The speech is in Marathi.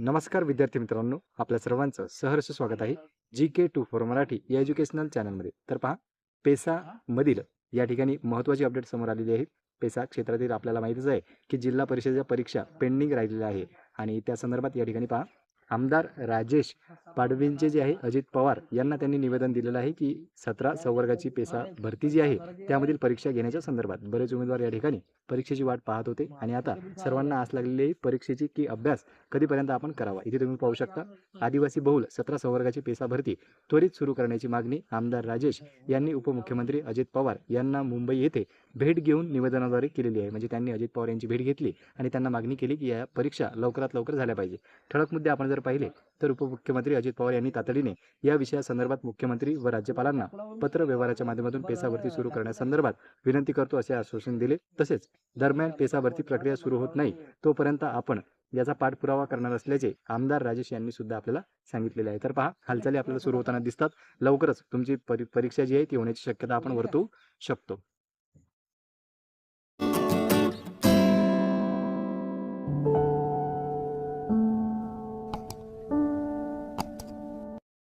नमस्कार विद्यार्थी मित्रांनो आपल्या सर्वांचं सहर्ष स्वागत आहे G K two for Marathi या एज्युकेशनल चॅनलमध्ये तर पहा पेसा मधील या ठिकाणी महत्त्वाची अपडेट समोर आलेली आहे. पेसा क्षेत्रातील आपल्याला माहितीच आहे की जिल्हा परिषदेच्या परीक्षा पेंडिंग राहिलेल्या आहे. आणि त्या संदर्भात या ठिकाणी पहा आमदार राजेश पाडवींचे जे आहे अजित पवार यांना त्यांनी निवेदन दिलेलं आहे की सतरा संवर्गाची पेसा भरती जी आहे त्यामधील परीक्षा घेण्याच्या संदर्भात बरेच उमेदवार या ठिकाणी परीक्षेची वाट पाहत होते. आणि आता सर्वांना आस लागलेली परीक्षेची की अभ्यास कधीपर्यंत आपण करावा? इथे तुम्ही पाहू शकता आदिवासी बहुल सतरा संवर्गाची पेसा भरती त्वरित सुरू करण्याची मागणी आमदार राजेश यांनी उपमुख्यमंत्री अजित पवार यांना मुंबई येथे भेट घेऊन निवेदनाद्वारे केलेली आहे. म्हणजे त्यांनी अजित पवार यांची भेट घेतली आणि त्यांना मागणी केली की या परीक्षा लवकरात लवकर झाल्या पाहिजे. ठळक मुद्दे आपण जर जर पाहिले तर उपमुख्यमंत्री अजित पवार यांनी तातडीने या विषयासंदर्भात मुख्यमंत्री व राज्यपालांना पत्र व्यवहाराच्या माध्यमातून पेसावरती सुरू करण्यासंदर्भात विनंती करतो असे आश्वासन दिले. तसेच दरम्यान पेसावरती प्रक्रिया सुरू होत नाही तोपर्यंत आपण याचा पाठपुरावा करणार असल्याचे आमदार राजेश यांनी सुद्धा आपल्याला सांगितलेले आहे. तर पहा हालचाली आपल्याला सुरू होताना दिसतात. लवकरच तुमची परीक्षा जी आहे ती होण्याची शक्यता आपण वर्तवू शकतो.